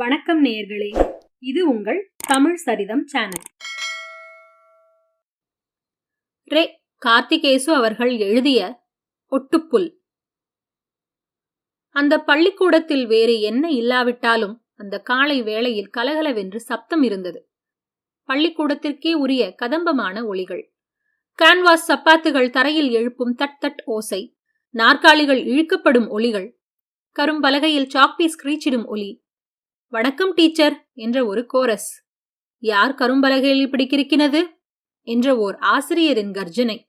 வணக்கம் நேயர்களே இது உங்கள் தமிழ் சரிதம் சேனல். ரே கார்த்திகேசு அவர்கள் எழுதிய ஒட்டுப்புல். அந்த பள்ளிக்கூடத்தில் வேறு என்ன இல்லாவிட்டாலும் அந்த காலை வேளையில் கலகலவென்று சப்தம் இருந்தது. பள்ளிக்கூடத்திற்கே உரிய கதம்பமான ஒளிகள் கான்வாஸ் சப்பாத்துகள் தரையில் எழுப்பும் தட் தட் ஓசை. நாற்காலிகள் இழுக்கப்படும் ஒளிகள் கரும்பலகையில் சாக்பீஸ் கிரீச்சிடும் ஒலி. வணக்கம் டீச்சர் என்ற ஒரு கோரஸ். யார் கரும்பலகையில் இப்படி என்ற ஓர் ஆசிரியரின் கர்ஜனை.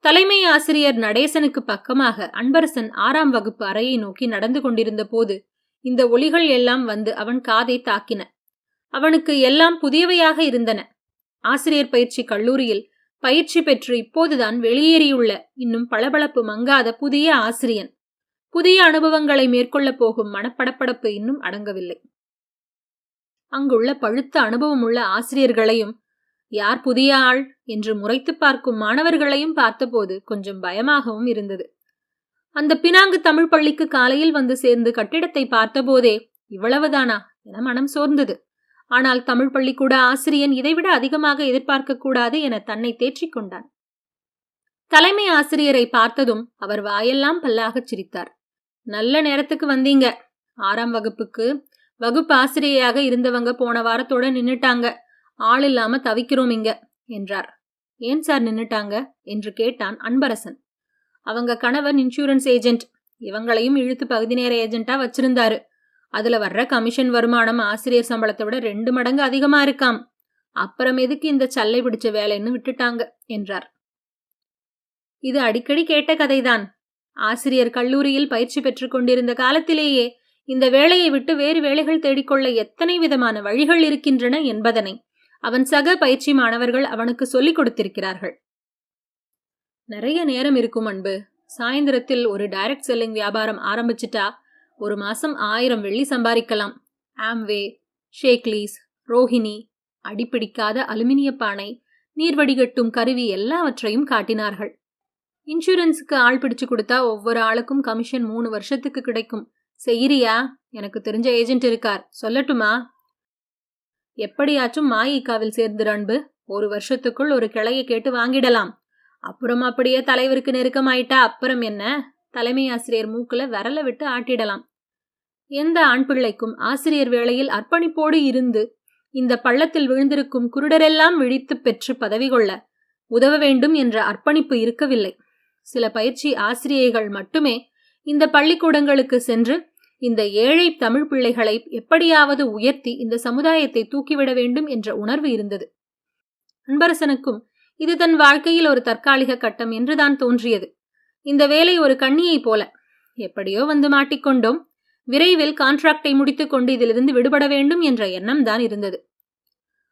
தலைமை ஆசிரியர் நடேசனுக்கு பக்கமாக அன்பரசன் ஆறாம் வகுப்பு அறையை நோக்கி நடந்து கொண்டிருந்த போது இந்த ஒளிகள் எல்லாம் வந்து அவன் காதை தாக்கின. அவனுக்கு எல்லாம் புதியவையாக இருந்தன. ஆசிரியர் பயிற்சி கல்லூரியில் பயிற்சி பெற்று இப்போதுதான் வெளியேறியுள்ள இன்னும் பளபளப்பு மங்காத புதிய ஆசிரியன். புதிய அனுபவங்களை மேற்கொள்ளப் போகும் மனப்படப்படப்பு இன்னும் அடங்கவில்லை. அங்குள்ள பழுத்த அனுபவமுள்ள ஆசிரியர்களையும் யார் புதிய ஆள் என்று முறைத்து பார்க்கும் மாணவர்களையும் பார்த்தபோது கொஞ்சம் பயமாகவும் இருந்தது. அந்த பினாங்கு தமிழ் பள்ளிக்கு காலையில் வந்து சேர்ந்து கட்டிடத்தை பார்த்தபோதே இவ்வளவுதானா? என மனம் சோர்ந்தது. ஆனால் தமிழ் பள்ளிக்கூட ஆசிரியன் இதைவிட அதிகமாக எதிர்பார்க்க கூடாது என தன்னை தேற்றிக் கொண்டான். தலைமை ஆசிரியரை பார்த்ததும் அவர் வாயெல்லாம் பல்லாகச் சிரித்தார். நல்ல நேரத்துக்கு வந்தீங்க. ஆறாம் வகுப்புக்கு வகுப்பு ஆசிரியையாக இருந்தவங்க போன வாரத்தோட நின்னுட்டாங்க. ஆள் இல்லாம தவிக்கிறோம் இங்க என்றார். ஏன் சார் நின்னுட்டாங்க? என்று கேட்டான் அன்பரசன். அவங்க கணவன் இன்சூரன்ஸ் ஏஜென்ட். இவங்களையும் இழுத்து பகுதி நேர ஏஜென்ட்டா வச்சிருந்தாரு. அதுல வர்ற கமிஷன் வருமானம் ஆசிரியர் சம்பளத்தை விட ரெண்டு மடங்கு அதிகமா இருக்காம். அப்புறம் எதுக்கு இந்த சல்லை பிடிச்ச வேலைன்னு விட்டுட்டாங்க என்றார். இது அடிக்கடி கேட்ட கதைதான். ஆசிரியர் கல்லூரியில் பயிற்சி பெற்றுக் கொண்டிருந்த காலத்திலேயே இந்த வேலையை விட்டு வேறு வேலைகள் தேடிக்கொள்ள எத்தனை விதமான வழிகள் இருக்கின்றன என்பதனை அவன் சக பயிற்சி மாணவர்கள் அவனுக்கு சொல்லிக் கொடுத்திருக்கிறார்கள். நிறைய நேரம் இருக்கும் அன்பு. சாயந்தரத்தில் ஒரு டைரக்ட் செல்லிங் வியாபாரம் ஆரம்பிச்சிட்டா ஒரு மாசம் ஆயிரம் வெள்ளி சம்பாதிக்கலாம். ஆம்வே ஷேக்லீஸ் ரோஹிணி அடிப்பிடிக்காத அலுமினிய பானை நீர்வடிகட்டும் கருவி எல்லாவற்றையும் காட்டினார்கள். இன்சூரன்ஸுக்கு ஆள் பிடிச்சு கொடுத்தா ஒவ்வொரு ஆளுக்கும் கமிஷன் மூணு வருஷத்துக்கு கிடைக்கும். செய்யறியா எனக்கு தெரிஞ்ச ஏஜென்ட் இருக்கார். சொல்லட்டுமா? எப்படியாச்சும் மாயிக்காவில் சேர்ந்து அன்பு. ஒரு வருஷத்துக்குள் ஒரு கிளையை கேட்டு வாங்கிடலாம். அப்புறம் அப்படியே தலைவருக்கு நெருக்கமாயிட்டா அப்புறம் என்ன? தலைமை ஆசிரியர் மூக்குல விரல விட்டு ஆட்டிடலாம். எந்த ஆண் பிள்ளைக்கும் ஆசிரியர் வேளையில் அர்ப்பணிப்போடு இருந்து இந்த பள்ளத்தில் விழுந்திருக்கும் குருடரெல்லாம் விழித்து பெற்று பதவி கொள்ள உதவ வேண்டும் என்ற அர்ப்பணிப்பு இருக்கவில்லை. சில பயிற்சி ஆசிரியைகள் மட்டுமே இந்த பள்ளிக்கூடங்களுக்கு சென்று இந்த ஏழை தமிழ் பிள்ளைகளை எப்படியாவது உயர்த்தி இந்த சமுதாயத்தை தூக்கிவிட வேண்டும் என்ற உணர்வு இருந்தது. அன்பரசனுக்கும் இது தன் வாழ்க்கையில் ஒரு தற்காலிக கட்டம் என்றுதான் தோன்றியது. இந்த வேலை ஒரு கண்ணியைப் போல. எப்படியோ வந்து மாட்டிக்கொண்டோம். விரைவில் கான்ட்ராக்டை முடித்துக்கொண்டு இதிலிருந்து விடுபட வேண்டும் என்ற எண்ணம் தான் இருந்தது.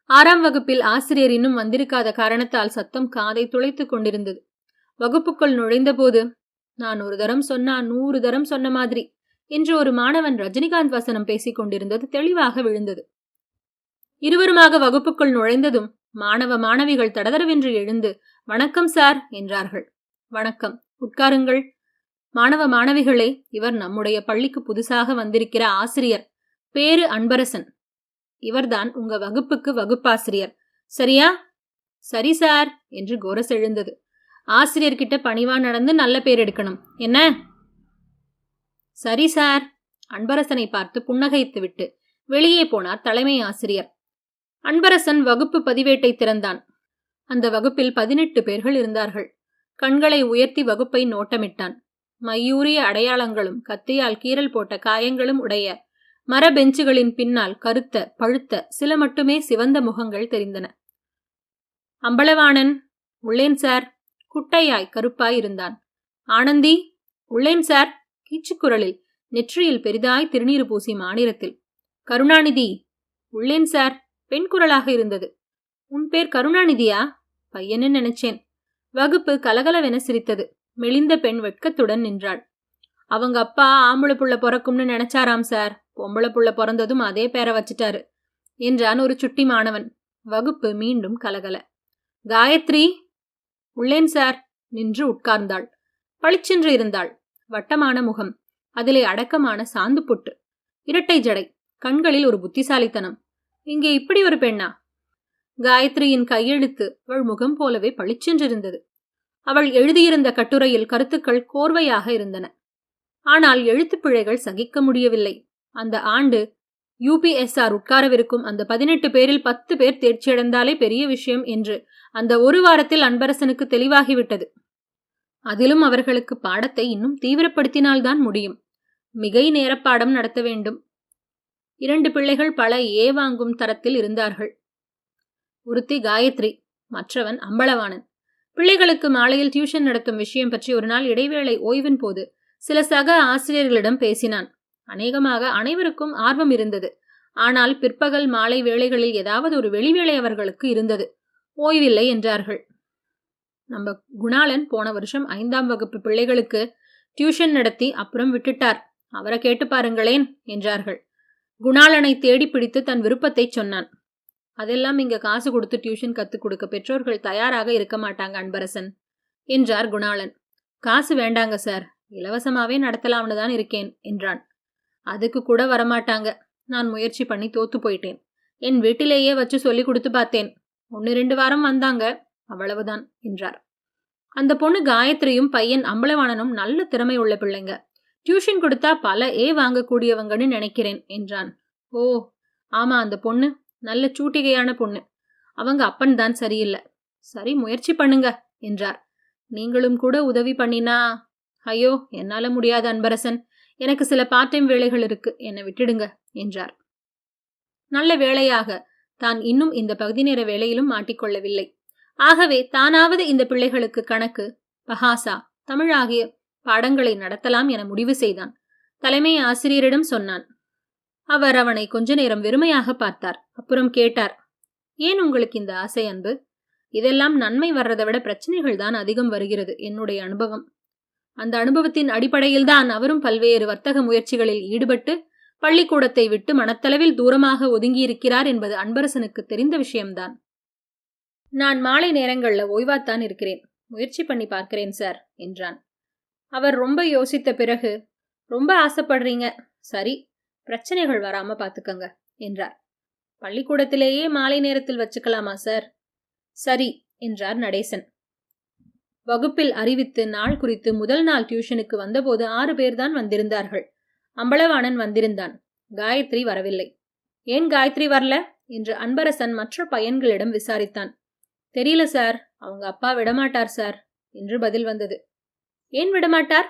ஆறாம் வகுப்பில் ஆசிரியர் இன்னும் வந்திருக்காத காரணத்தால் சத்தம் காதை துளைத்துக் கொண்டிருந்தது. வகுப்புக்குள் நுழைந்தபோது நான் ஒரு தரம் சொன்னா நூறு தரம் சொன்ன மாதிரி என்று ஒரு மாணவன் ரஜினிகாந்த் வசனம் பேசிக் கொண்டிருந்தது தெளிவாக விழுந்தது. இருவருமாக வகுப்புக்குள் நுழைந்ததும் மாணவ மாணவிகள் தடதரவென்று எழுந்து வணக்கம் சார் என்றார்கள். வணக்கம் உட்காருங்கள். மாணவ மாணவிகளே இவர் நம்முடைய பள்ளிக்கு புதுசாக வந்திருக்கிற ஆசிரியர் பேரு அன்பரசன். இவர்தான் உங்க வகுப்புக்கு வகுப்பாசிரியர். சரியா? சரி சார் என்று கோரஸ் எழுந்தது ஆசிரியர்கிட்ட பணிவா நடந்து நல்ல பேர் எடுக்கணும். என்ன? சரி சார். அன்பரசனை பார்த்து புன்னகைத்துவிட்டு வெளியே போனார் தலைமை ஆசிரியர். அன்பரசன் வகுப்பு பதிவேட்டை திறந்தான். அந்த வகுப்பில் பதினெட்டு பேர்கள் இருந்தார்கள். கண்களை உயர்த்தி வகுப்பை நோட்டமிட்டான். மையூரிய அடையாளங்களும் கத்தியால் கீறல் போட்ட காயங்களும் உடைய மர பெஞ்சுகளின் பின்னால் கருத்த பழுத்த சில மட்டுமே சிவந்த முகங்கள் தெரிந்தன. அம்பளவாணன் உள்ளேன் சார். குட்டையாய் கருப்பாய் இருந்தான். ஆனந்தி உள்ளேன் சார். கீச்சுக்குரலில் நெற்றியில் பெரிதாய் திருநீறு பூசி மாநிலத்தில். கருணாநிதி. உள்ளேன் சார். பெண் குரலாக இருந்தது. உன் பேர் கருணாநிதியா? பையன்னு நினைச்சேன். வகுப்பு கலகலவென சிரித்தது. மெலிந்த பெண் வெட்கத்துடன் நின்றாள். அவங்க அப்பா ஆம்பளை புள்ள பிறக்கும்னு நினைச்சாராம் சார். பொம்பளை புள்ள பிறந்ததும் அதே பேரை வச்சிட்டாரு. என்றான் ஒரு சுட்டி மாணவன். வகுப்பு மீண்டும் கலகல. காயத்ரி உள்ளேன் சார். நின்று உட்கார்ந்தாள். பளிச்சென்று இருந்தாள். வட்டமான முகம். அதிலே அடக்கமான சாந்து புட்டு. இரட்டை ஜடை. கண்களில் ஒரு புத்திசாலித்தனம். இங்கே இப்படி ஒரு பெண்ணா? காயத்ரியின் கையெழுத்து அவள் முகம் போலவே பளிச்சென்றிருந்தது. அவள் எழுதியிருந்த கட்டுரையில் கருத்துக்கள் கோர்வையாக இருந்தன. ஆனால் எழுத்துப் பிழைகள் சகிக்க முடியவில்லை. அந்த ஆண்டு யூபிஎஸ்ஆர் உட்காரவிருக்கும் அந்த பதினெட்டு பேரில் பத்து பேர் தேர்ச்சியடைந்தாலே பெரிய விஷயம் என்று அந்த ஒரு வாரத்தில் அன்பரசனுக்கு தெளிவாகிவிட்டது. அதிலும் அவர்களுக்கு பாடத்தை இன்னும் தீவிரப்படுத்தினால்தான் முடியும். மிகை நேரப்பாடம் நடத்த வேண்டும். இரண்டு பிள்ளைகள் பல ஏ வாங்கும் தரத்தில் இருந்தார்கள். ஒருத்தி காயத்ரி மற்றவன் அம்பளவாணன். பிள்ளைகளுக்கு மாலையில் டியூஷன் நடத்தும் விஷயம் பற்றி ஒரு நாள் இடைவேளை ஓய்வின் போது சில சக ஆசிரியர்களிடம் பேசினான். அநேகமாக அனைவருக்கும் ஆர்வம் இருந்தது. ஆனால் பிற்பகல் மாலை வேளைகளில் ஏதாவது ஒரு வெளிவேளை அவர்களுக்கு இருந்தது. ஓய்வில்லை என்றார்கள். நம்ம குணாளன் போன வருஷம் ஐந்தாம் வகுப்பு பிள்ளைகளுக்கு டியூஷன் நடத்தி அப்புறம் விட்டுட்டார். அவரை கேட்டு பாருங்களேன் என்றார்கள். குணாளனை தேடி பிடித்து தன் விருப்பத்தை சொன்னான். அதெல்லாம் இங்க காசு கொடுத்து டியூஷன் கத்துக் கொடுக்க பெற்றோர்கள் தயாராக இருக்க மாட்டாங்க அன்பரசன் என்றார் குணாளன். காசு வேண்டாங்க சார். இலவசமாவே நடத்தலாம்னு தான் இருக்கேன் என்றான். அதுக்கு கூட வரமாட்டாங்க. நான் முயற்சி பண்ணி தோத்து போயிட்டேன். என் வீட்டிலேயே வச்சு சொல்லி கொடுத்து பார்த்தேன். ஒன்று ரெண்டு வாரம் வந்தாங்க. அவ்வளவுதான் என்றார். அந்த பொண்ணு காயத்ரியும் பையன் அம்பலவாணனும் நல்ல திறமை உள்ள பிள்ளைங்க. டியூஷன் கொடுத்தா பல ஏ வாங்கக்கூடியவங்கன்னு நினைக்கிறேன் என்றான். ஓ ஆமா அந்த பொண்ணு நல்ல சூட்டிகையான பொண்ணு. அவங்க அப்பன் தான் சரியில்லை. சரி முயற்சி பண்ணுங்க என்றார். நீங்களும் கூட உதவி பண்ணினா ஐயோ என்னால முடியாது அன்பரசன். எனக்கு சில பார்ட் டைம் வேலைகள் இருக்கு. என்னை விட்டுடுங்க என்றார். நல்ல வேளையாக தான் இன்னும் இந்த பகுதி நேர வேலையிலும் மாட்டிக்கொள்ளவில்லை. ஆகவே தானாவது இந்த பிள்ளைகளுக்கு கணக்கு பஹாசா தமிழ் ஆகிய பாடங்களை நடத்தலாம் என முடிவு செய்தான். தலைமை ஆசிரியரிடம் சொன்னான். அவர் அவனை கொஞ்ச நேரம் வெறுமையாக பார்த்தார். அப்புறம் கேட்டார் ஏன் உங்களுக்கு இந்த ஆசை அன்பு? இதெல்லாம் நன்மை வர்றதை விட பிரச்சனைகள் தான் அதிகம் வருகிறது என்னுடைய அனுபவம். அந்த அனுபவத்தின் அடிப்படையில்தான் அவரும் பல்வேறு வர்த்தக முயற்சிகளில் ஈடுபட்டு பள்ளிக்கூடத்தை விட்டு மனத்தளவில் தூரமாக ஒதுங்கியிருக்கிறார் என்பது அன்பரசனுக்கு தெரிந்த விஷயம்தான். நான் மாலை நேரங்களில் ஓய்வாத்தான் இருக்கிறேன். முயற்சி பண்ணி பார்க்கிறேன் சார் என்றான். அவர் ரொம்ப யோசித்த பிறகு ரொம்ப ஆசைப்படுறீங்க. சரி பிரச்சனைகள் வராம பார்த்துக்கங்க என்றார். பள்ளிக்கூடத்திலேயே மாலை நேரத்தில் வச்சுக்கலாமா சார்? சரி என்றார் நடேசன். வகுப்பில் அறிவித்து நாள் குறித்து முதல் நாள் டியூஷனுக்கு வந்தபோது ஆறு பேர்தான் வந்திருந்தார்கள். அம்பளவாணன் வந்திருந்தான். காயத்ரி வரவில்லை. ஏன் காயத்ரி வரல? என்று அன்பரசன் மற்ற பையன்களிடம் விசாரித்தான். தெரியல சார். அவங்க அப்பா விடமாட்டார் சார் என்று பதில் வந்தது. ஏன் விடமாட்டார்?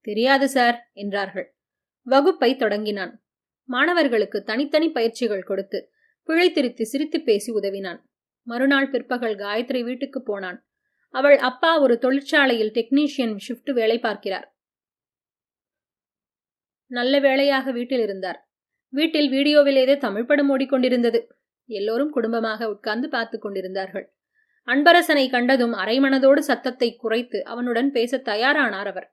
தெரியாது சார் என்றார்கள். வகுப்பை தொடங்கினான். மாணவர்களுக்கு தனித்தனி பயிற்சிகள் கொடுத்து பிழை திருத்தி சிரித்து பேசி உதவினான். மறுநாள் பிற்பகல் காயத்ரி வீட்டுக்கு போனான். அவள் அப்பா ஒரு தொழிற்சாலையில் டெக்னீஷியன் ஷிஃப்ட் வேலை பார்க்கிறார். நல்ல வேளையாக வீட்டில் இருந்தார். வீட்டில் வீடியோவில் ஏதோ தமிழ் படம் ஓடிக்கொண்டிருந்தது. எல்லோரும் குடும்பமாக உட்கார்ந்து பார்த்து கொண்டிருந்தார்கள். அன்பரசனை கண்டதும் அரைமனதோடு சத்தத்தை குறைத்து அவனுடன் பேச தயாரானார் அவர்.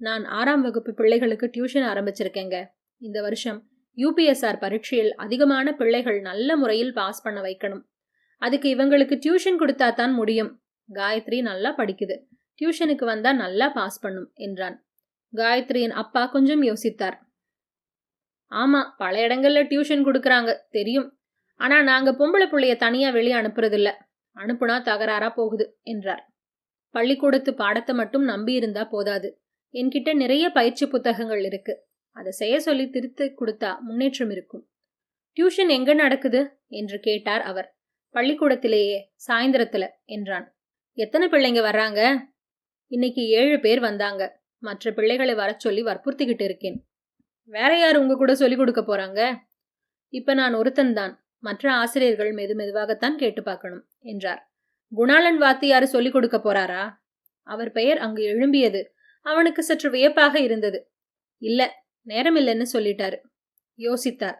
நான் ஆறாம் வகுப்பு பிள்ளைகளுக்கு டியூஷன் ஆரம்பிச்சிருக்கேங்க. இந்த வருஷம் யூபிஎஸ்ஆர் பரீட்சையில் அதிகமான பிள்ளைகள் நல்ல முறையில் பாஸ் பண்ண வைக்கணும். அதுக்கு இவங்களுக்கு டியூஷன் கொடுத்தா தான் முடியும். காயத்ரி நல்லா படிக்குது. டியூஷனுக்கு வந்தா நல்லா பாஸ் பண்ணும் என்றான். காயத்ரியின் அப்பா கொஞ்சம் யோசித்தார். ஆமா பல இடங்கள்ல டியூஷன் கொடுக்கறாங்க தெரியும். ஆனா நாங்க பொம்பளை பிள்ளைய தனியா வெளியே அனுப்புறதில்ல. அனுப்புனா தகராறா போகுது என்றார். பள்ளிக்கூடத்து பாடத்தை மட்டும் நம்பி இருந்தா போதாது. என்கிட்ட நிறைய பயிற்சி புத்தகங்கள் இருக்கு. அதை செய்ய சொல்லி திருத்து கொடுத்தா முன்னேற்றம் இருக்கும். டியூஷன் எங்க நடக்குது? என்று கேட்டார் அவர். பள்ளிக்கூடத்திலேயே சாயந்தரத்துல என்றான். எத்தனை பிள்ளைங்க வர்றாங்க? இன்னைக்கு ஏழு பேர் வந்தாங்க. மற்ற பிள்ளைகளை வர சொல்லி வற்புறுத்திக்கிட்டு இருக்கேன். வேற யார் உங்க கூட சொல்லிக் கொடுக்க போறாங்க? இப்ப நான் ஒருத்தன் தான். மற்ற ஆசிரியர்கள் மெது மெதுவாகத்தான் கேட்டு பார்க்கணும் என்றார். குணாளன் வாத்தியாரு சொல்லிக் கொடுக்க போறாரா? அவர் பெயர் அங்கு எழும்பியது. அவனுக்கு சற்று வியப்பாக இருந்தது. இல்ல நேரமில்லைன்னு சொல்லிட்டாரு. யோசித்தார்.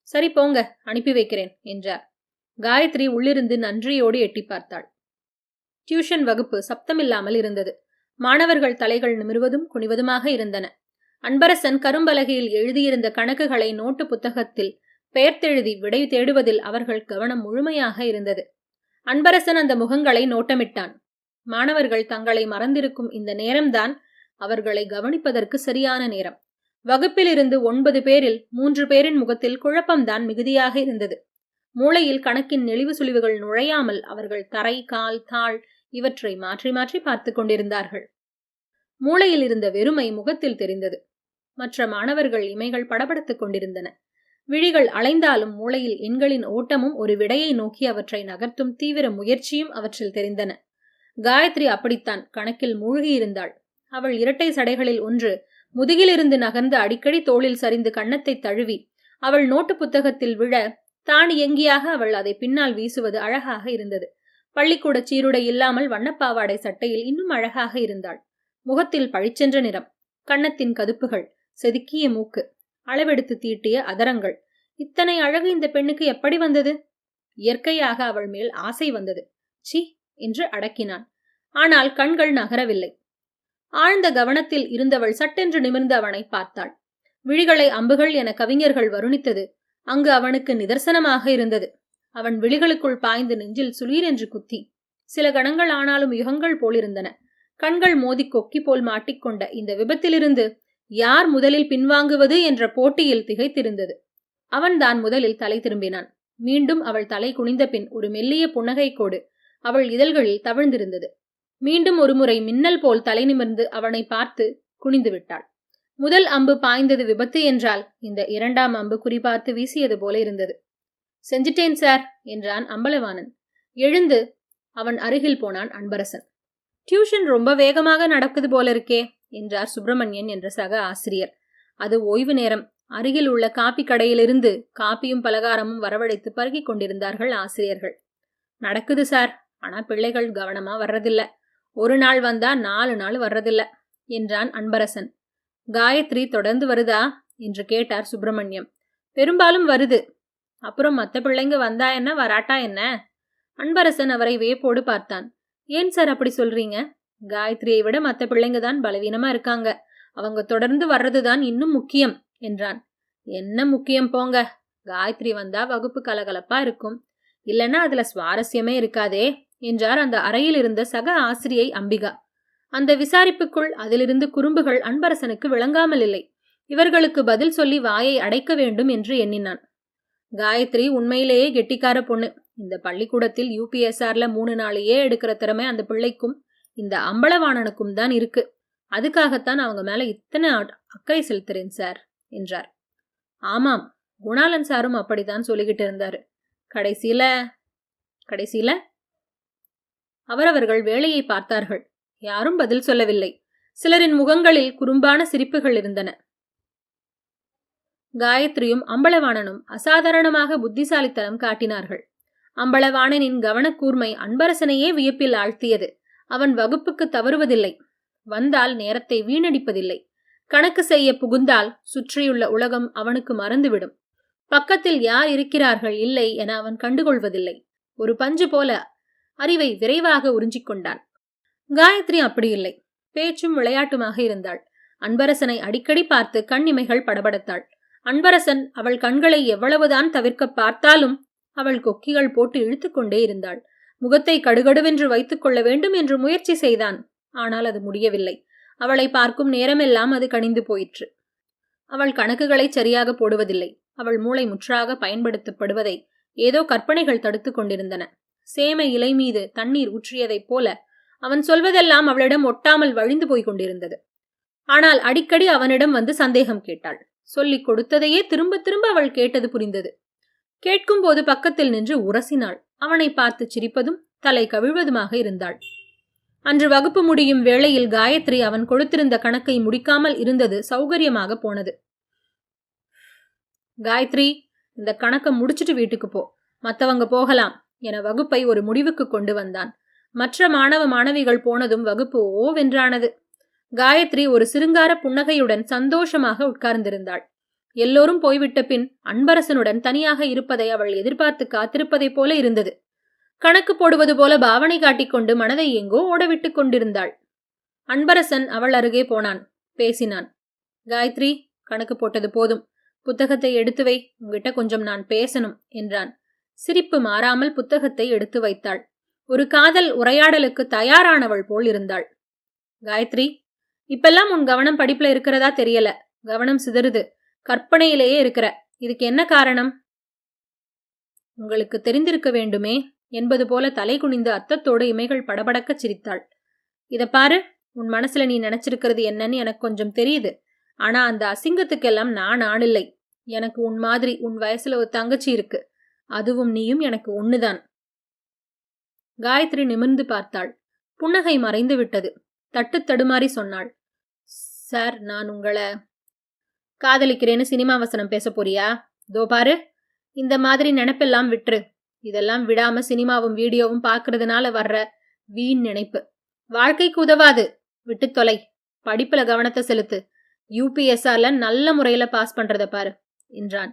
சரி போங்க அனுப்பி வைக்கிறேன் என்றார். காயத்ரி உள்ளிருந்து நன்றியோடு எட்டி பார்த்தாள். டியூஷன் வகுப்பு சப்தமில்லாமல் இருந்தது. மாணவர்கள் தலைகள் நிமிர்வதும் குனிவதுமாக இருந்தன. அன்பரசன் கரும்பலகையில் எழுதியிருந்த கணக்குகளை நோட்டு புத்தகத்தில் பெயர்த்தெழுதி விடை தேடுவதில் அவர்கள் கவனம் முழுமையாக இருந்தது. அன்பரசன் அந்த முகங்களை நோட்டமிட்டான். மாணவர்கள் தங்களை மறந்திருக்கும் இந்த நேரம்தான் அவர்களை கவனிப்பதற்கு சரியான நேரம். வகுப்பிலிருந்து ஒன்பது பேரில் மூன்று பேரின் முகத்தில் குழப்பம்தான் மிகுதியாக இருந்தது. மூளையில் கணக்கின் நெளிவு சுழிவுகள் நுழையாமல் அவர்கள் தரை கால் தாள் இவற்றை மாற்றி மாற்றி பார்த்து கொண்டிருந்தார்கள். மூளையில் இருந்த வெறுமை முகத்தில் தெரிந்தது. மற்ற மாணவர்கள் இமைகள் படபடத்துக் கொண்டிருந்தன. விழிகள் அலைந்தாலும் மூளையில் எண்களின் ஓட்டமும் ஒரு விடையை நோக்கி அவற்றை நகர்த்தும் தீவிர முயற்சியும் அவற்றில் தெரிந்தன. காயத்ரி அப்படித்தான் கணக்கில் மூழ்கியிருந்தாள். அவள் இரட்டை சடைகளில் ஒன்று முதுகிலிருந்து நகர்ந்து அடிக்கடி தோளில் சரிந்து கன்னத்தை தழுவி அவள் நோட்டு புத்தகத்தில் விழ தான் எங்கியாக அவள் அதை பின்னால் வீசுவது அழகாக இருந்தது. பள்ளிக்கூட சீருடை இல்லாமல் வண்ணப்பாவாடை சட்டையில் இன்னும் அழகாக இருந்தாள். முகத்தில் பழிச்சென்ற நிறம் கன்னத்தின் கதுப்புகள் செதுக்கிய மூக்கு அளவெடுத்து தீட்டிய அதரங்கள். இத்தனை அழகு இந்த பெண்ணுக்கு எப்படி வந்தது? இயற்கையாக அவள் மேல் ஆசை வந்தது. சி என்று அடக்கினான். ஆனால் கண்கள் நகரவில்லை. ஆழ்ந்த கவனத்தில் இருந்தவள் சட்டென்று நிமிர்ந்து அவனை பார்த்தாள். விழிகளை அம்புகள் என கவிஞர்கள் வருணித்தது. அங்கு அவனுக்கு நிதர்சனமாக இருந்தது. அவன் விழிகளுக்குள் பாய்ந்து நெஞ்சில் சுளீர் என்று குத்தி. சில கணங்கள் ஆனாலும் யுகங்கள் போலிருந்தன. கண்கள் மோதி கொக்கி போல் மாட்டிக்கொண்ட இந்த விபத்திலிருந்து யார் முதலில் பின்வாங்குவது என்ற போட்டியில் திகைத்திருந்தது. அவன் தான் முதலில் தலை திரும்பினான். மீண்டும் அவள் தலை குனிந்த பின் ஒரு மெல்லிய புன்னகை கோடு அவள் இதழ்களில் தவிழ்ந்திருந்தது. மீண்டும் ஒருமுறை மின்னல் போல் தலை நிமிர்ந்து அவனை பார்த்து குனிந்து விட்டாள். முதல் அம்பு பாய்ந்தது விபத்து என்றால் இந்த இரண்டாம் அம்பு குறிபார்த்து வீசியது போல இருந்தது. செஞ்சிட்டேன் சார் என்றான் அம்பலவாணன். எழுந்து அவன் அருகில் போனான் அன்பரசன். டியூஷன் ரொம்ப வேகமாக நடக்குது போல இருக்கே என்றார் சுப்பிரமணியன் என்ற சக ஆசிரியர். அது ஓய்வு நேரம். அருகில் உள்ள காப்பி கடையிலிருந்து காப்பியும் பலகாரமும் வரவழைத்து பருகிக் கொண்டிருந்தார்கள் ஆசிரியர்கள். நடக்குது சார். ஆனா பிள்ளைகள் கவனமா வர்றதில்ல. ஒரு நாள் வந்தா நாலு நாள் வர்றதில்ல என்றான் அன்பரசன். காயத்ரி தொடர்ந்து வருதா? என்று கேட்டார் சுப்பிரமணியம். பெரும்பாலும் வருது. அப்புறம் மற்ற பிள்ளைங்க வந்தா என்ன வராட்டா என்ன? அன்பரசன் அவரை வேப்போடு பார்த்தான். ஏன் சார் அப்படி சொல்றீங்க? காயத்ரியை விட மற்ற பிள்ளைங்க தான் பலவீனமா இருக்காங்க. அவங்க தொடர்ந்து வர்றதுதான் இன்னும் முக்கியம் என்றான். என்ன முக்கியம் போங்க? காயத்ரி வந்தா வகுப்பு கலகலப்பா இருக்கும். இல்லைன்னா அதுல சுவாரஸ்யமே இருக்காதே என்றார் அந்த அறையில் இருந்த சக ஆசிரியை அம்பிகா. அந்த விசாரிப்புக்குள் அதிலிருந்து குறும்புகள் அன்பரசனுக்கு விளங்காமல் இல்லை. இவர்களுக்கு பதில் சொல்லி வாயை அடைக்க வேண்டும் என்று எண்ணினான். காயத்ரி உண்மையிலேயே கெட்டிக்கார பொண்ணு. இந்த பள்ளிக்கூடத்தில் யூபிஎஸ்ஆர்ல மூணு நாளையே எடுக்கிற திறமை அந்த பிள்ளைக்கும் இந்த அம்பளவாணனுக்கும் தான் இருக்கு. அதுக்காகத்தான் அவங்க மேல இத்தனை அக்கறை செலுத்துறேன் சார் என்றார். ஆமாம் குணாலன் சாரும் அப்படித்தான் சொல்லிக்கிட்டு இருந்தாரு. கடைசியில கடைசியில அவரவர்கள் வேலையை பார்த்தார்கள். யாரும் பதில் சொல்லவில்லை. சிலரின் முகங்களில் குறும்பான சிரிப்புகள் இருந்தன. காயத்ரியும் அம்பளவாணனும் அசாதாரணமாக புத்திசாலித்தனம் காட்டினார்கள். அம்பளவாணனின் கவனக்கூர்மை அன்பரசனையே வியப்பில் ஆழ்த்தியது. அவன் வகுப்புக்கு தவறுவதில்லை. வந்தால் நேரத்தை வீணடிப்பதில்லை. கணக்கு செய்ய புகுந்தால் சுற்றியுள்ள உலகம் அவனுக்கு மறந்துவிடும். பக்கத்தில் யார் இருக்கிறார்கள் இல்லை என அவன் கண்டுகொள்வதில்லை. ஒரு பஞ்சு போல அறிவை விரைவாக உறிஞ்சிக் கொண்டான் காயத்ரி அப்படி இல்லை. பேச்சும் விளையாட்டுமாக இருந்தாள். அன்பரசனை அடிக்கடி பார்த்து கண்ணிமைகள் படபடத்தாள். அன்பரசன் அவள் கண்களை எவ்வளவுதான் தவிர்க்க பார்த்தாலும் அவள் கொக்கிகள் போட்டு இழுத்துக்கொண்டே இருந்தாள். முகத்தை கடுகடுவென்று வைத்துக் கொள்ள வேண்டும் என்று முயற்சி செய்தான். ஆனால் அது முடியவில்லை. அவளை பார்க்கும் நேரமெல்லாம் அது கணிந்து போயிற்று. அவள் கணக்குகளை சரியாக போடுவதில்லை. அவள் மூளை முற்றாக பயன்படுத்தப்படுவதை ஏதோ கற்பனைகள் தடுத்துக் கொண்டிருந்தன. சேம இலை மீது தண்ணீர் ஊற்றியதைப் போல அவன் சொல்வதெல்லாம் அவளிடம் ஒட்டாமல் வழிந்து போய் கொண்டிருந்தது. ஆனால் அடிக்கடி அவனிடம் வந்து சந்தேகம் கேட்டாள். சொல்லிக் கொடுத்ததையே திரும்ப திரும்ப அவள் கேட்டது புரிந்தது. கேட்கும்போது பக்கத்தில் நின்று உரசினாள். அவனை பார்த்து சிரிப்பதும் தலை கவிழ்வதுமாக இருந்தாள். அன்று வகுப்பு முடியும் வேளையில் காயத்ரி அவன் கொடுத்திருந்த கணக்கை முடிக்காமல் இருந்தது சௌகரியமாக போனது. காயத்ரி இந்த கணக்கை முடிச்சிட்டு வீட்டுக்கு போ. மற்றவங்க போகலாம் என வகுப்பை ஒரு முடிவுக்கு கொண்டு வந்தான். மற்ற மாணவ மாணவிகள் போனதும் வகுப்பு ஓவென்றானது. காயத்ரி ஒரு சிருங்கார புன்னகையுடன் சந்தோஷமாக உட்கார்ந்திருந்தாள். எல்லோரும் போய்விட்ட பின் அன்பரசனுடன் தனியாக இருப்பதை அவள் எதிர்பார்த்து காத்திருப்பதைப் போல இருந்தது. கணக்கு போடுவது போல பாவனை காட்டிக்கொண்டு மனதை எங்கோ ஓடவிட்டுக் கொண்டிருந்தாள். அன்பரசன் அவள் அருகே போனான். பேசினான். காயத்ரி கணக்கு போட்டது போதும். புத்தகத்தை எடுத்து வை. உங்ககிட்ட கொஞ்சம் நான் பேசணும் என்றான். சிரிப்பு மாறாமல் புத்தகத்தை எடுத்து வைத்தாள். ஒரு காதல் உரையாடலுக்கு தயாரானவள் போல் இருந்தாள். காயத்ரி இப்பெல்லாம் உன் கவனம் படிப்புல இருக்கிறதா தெரியல. கவனம் சிதறுது. கற்பனையிலேயே இருக்கிற. இதுக்கு என்ன காரணம்? உங்களுக்கு தெரிந்திருக்க வேண்டுமே. என்பது போல தலை குனிந்து அத்தத்தோடு இமைகள் படபடக்க சிரித்தாள். இத பாரு உன் மனசுல நீ நினைச்சிருக்கிறது என்னன்னு எனக்கு கொஞ்சம் தெரியுது. ஆனா அந்த அசிங்கத்துக்கெல்லாம் நான் ஆளில்லை. எனக்கு உன் மாதிரி உன் வயசுல ஒரு தங்கச்சி இருக்கு. அதுவும் நீயும் எனக்கு ஒண்ணுதான். காயத்ரி நிமிர்ந்து பார்த்தாள். புன்னகை மறைந்து விட்டது. தட்டு தடுமாறி சொன்னாள். சார் நான் உங்களை காதலிக்கிறேன்னு சினிமா வசனம் பேச போறியா? தோ பாரு இந்த மாதிரி நினைப்பெல்லாம் விட்டுரு. இதெல்லாம் விடாம சினிமாவும் வீடியோவும் பார்க்கறதுனால வர்ற வீண் நினைப்பு. வாழ்க்கைக்கு உதவாது. விட்டு தொலை. படிப்புல கவனத்தை செலுத்து. யூபிஎஸ்ஆர்ல நல்ல முறையில பாஸ் பண்றத பாரு என்றான்.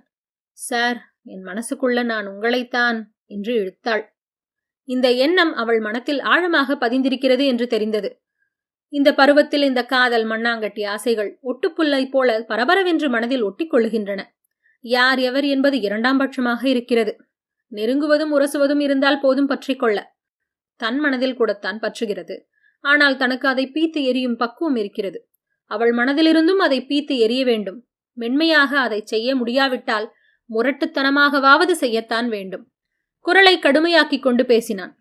சார் என் மனசுக்குள்ள நான் உங்களைத்தான் என்று இழுத்தாள். இந்த எண்ணம் அவள் மனத்தில் ஆழமாக பதிந்திருக்கிறது என்று தெரிந்தது. இந்த பருவத்தில் இந்த காதல் மண்ணாங்கட்டி ஆசைகள் ஒட்டுப்புல்லை போல பரபரவென்று மனதில் ஒட்டிக்கொள்ளுகின்றன யார் எவர் என்பது இரண்டாம் பட்சமாக இருக்கிறது. நெருங்குவதும் உரசுவதும் இருந்தால் போதும் பற்றிக்கொள்ள தன் மனதில் கூடத்தான் பற்றுகிறது. ஆனால் தனக்கு அதை பீத்து எரியும் பக்குவம் இருக்கிறது. அவள் மனதிலிருந்தும் அதை பீத்து எரிய வேண்டும். மென்மையாக அதை செய்ய முடியாவிட்டால் முரட்டுத்தனமாகவாவது செய்யத்தான் வேண்டும். குரலை கடுமையாக்கிக் கொண்டு பேசினான்.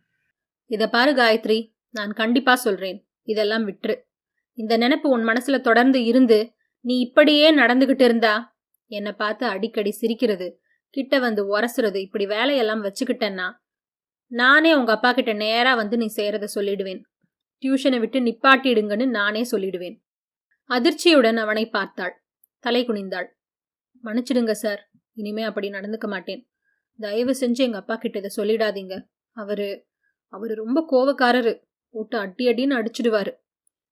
இத பாரு காயத்ரி. நான் கண்டிப்பா சொல்றேன். இதெல்லாம் விட்டுரு. இந்த நினைப்பு உன் மனசுல தொடர்ந்து இருந்து நீ இப்படியே நடந்துகிட்டு இருந்தா? என்னை பார்த்து அடிக்கடி சிரிக்கிறது. கிட்ட வந்து உரசுறது. இப்படி வேலையெல்லாம் வச்சுக்கிட்டேன்னா நானே உங்க அப்பா கிட்ட நேரா வந்து நீ செய்யறத சொல்லிடுவேன். டியூஷனை விட்டு நிப்பாட்டிடுங்கன்னு நானே சொல்லிடுவேன். அதிர்ச்சியுடன் அவனை பார்த்தாள். தலை குனிந்தாள். மன்னிச்சிடுங்க சார். இனிமே அப்படி நடந்துக்க மாட்டேன். தயவு செஞ்சு எங்க அப்பா கிட்ட இதை சொல்லிடாதீங்க. அவரு அவரு ரொம்ப கோவக்காரரு. போட்டு அடி அடின்னு அடிச்சிடுவாரு.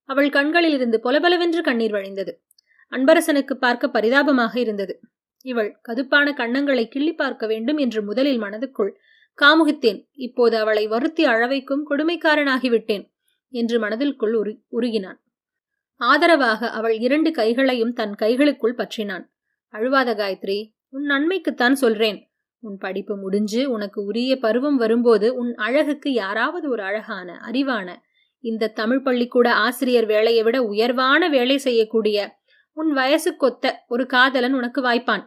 அவள் கண்களில் இருந்து பொலபலவென்று கண்ணீர் வழிந்தது. அன்பரசனுக்கு பார்க்க பரிதாபமாக இருந்தது. இவள் கதுப்பான கண்ணங்களை கிள்ளி பார்க்க வேண்டும் என்று முதலில் மனதுக்குள் காமுகித்தேன். இப்போது அவளை வருத்தி அழவைக்கும் கொடுமைக்காரனாகிவிட்டேன் என்று மனதிற்குள் உரு உருகினான். ஆதரவாக அவள் இரண்டு கைகளையும் தன் கைகளுக்குள் பற்றினான். அழுவாத காயத்ரி உன் நன்மைக்குத்தான் சொல்றேன். உன் படிப்பு முடிஞ்சு உனக்கு உரிய பருவம் வரும்போது உன் அழகுக்கு யாராவது ஒரு அழகான அறிவான இந்த தமிழ் பள்ளிக்கூட ஆசிரியர் வேலையை விட உயர்வான வேலை செய்யக்கூடிய உன் வயசுக்கொத்த ஒரு காதலன் உனக்கு வாய்ப்பான்.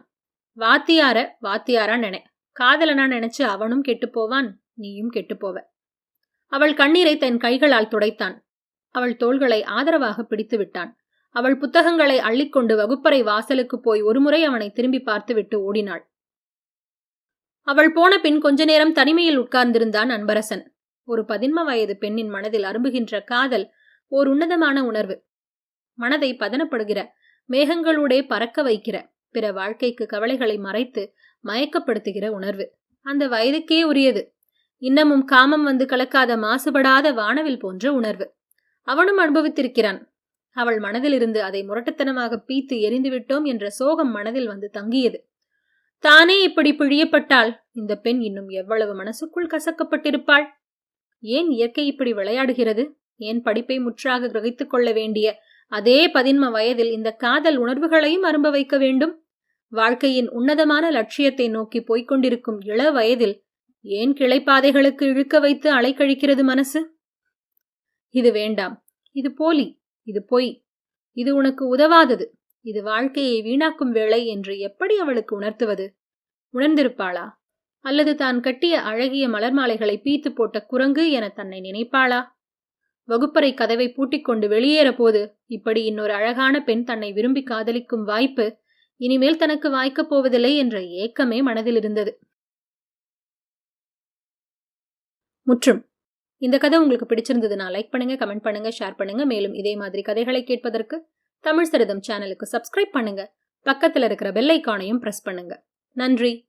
வாத்தியார வாத்தியாரா நினை. காதலனா நினைச்சு அவனும் கெட்டு போவான் நீயும் கெட்டு போவ. அவள் கண்ணீரை தன் கைகளால் துடைத்தான். அவள் தோள்களை ஆதரவாக பிடித்து விட்டான். அவள் புத்தகங்களை அள்ளிக்கொண்டு வகுப்பறை வாசலுக்கு போய் ஒருமுறை அவனை திரும்பி பார்த்துவிட்டு ஓடினாள். அவள் போன பின் கொஞ்ச நேரம் தனிமையில் உட்கார்ந்திருந்தான் அன்பரசன். ஒரு பதின்ம வயது பெண்ணின் மனதில் அரும்புகின்ற காதல் ஓர் உன்னதமான உணர்வு. மனதை பதனப்படுகிற மேகங்களூடே பறக்க வைக்கிற பிற வாழ்க்கைக்கு கவலைகளை மறைத்து மயக்கப்படுத்துகிற உணர்வு. அந்த வயதுக்கே உரியது. இன்னமும் காமம் வந்து கலக்காத மாசுபடாத வானவில் போன்ற உணர்வு. அவனும் அனுபவித்திருக்கிறான். அவள் மனதிலிருந்து அதை முரட்டுத்தனமாக பீத்து எரிந்துவிட்டோம் என்ற சோகம் மனதில் வந்து தங்கியது. தானே இப்படி பிழியப்பட்டால் இந்த பெண் இன்னும் எவ்வளவு மனசுக்குள் கசக்கப்பட்டிருப்பாள்? ஏன் இயற்கை இப்படி விளையாடுகிறது? ஏன் படிப்பை முற்றாக கிரகித்துக் கொள்ள வேண்டிய அதே பதின்ம வயதில் இந்த காதல் உணர்வுகளையும் அரும்ப வைக்க வேண்டும்? வாழ்க்கையின் உன்னதமான லட்சியத்தை நோக்கி போய்க் கொண்டிருக்கும் இள வயதில் ஏன் கிளைப்பாதைகளுக்கு இழுக்க வைத்து அலைக்கழிக்கிறது மனசு? இது வேண்டாம். இது போலி. இது பொய். இது உனக்கு உதவாதது. இது வாழ்க்கையை வீணாக்கும் வேளை என்று எப்படி அவளுக்கு உணர்த்துவது? உணர்ந்திருப்பாளா? அல்லது தான் கட்டிய அழகிய மலர் மாலைகளை பீத்து போட்ட குரங்கு என தன்னை நினைப்பாளா? வகுப்பறை கதவை பூட்டிக் கொண்டு வெளியேற போது இப்படி இன்னொரு அழகான பெண் தன்னை விரும்பி காதலிக்கும் வாய்ப்பு இனிமேல் தனக்கு வாய்க்கப் போவதில்லை என்ற ஏக்கமே மனதில் இருந்தது முற்றும். இந்த கதை உங்களுக்கு பிடிச்சிருந்ததுன்னா லைக் பண்ணுங்க கமெண்ட் பண்ணுங்க ஷேர் பண்ணுங்க. மேலும் இதே மாதிரி கதைகளை கேட்பதற்கு தமிழ் சரிதம் சேனலுக்கு சப்ஸ்கிரைப் பண்ணுங்க. பக்கத்தில் இருக்கிற பெல் ஐக்கானையும் ப்ரெஸ் பண்ணுங்க. நன்றி.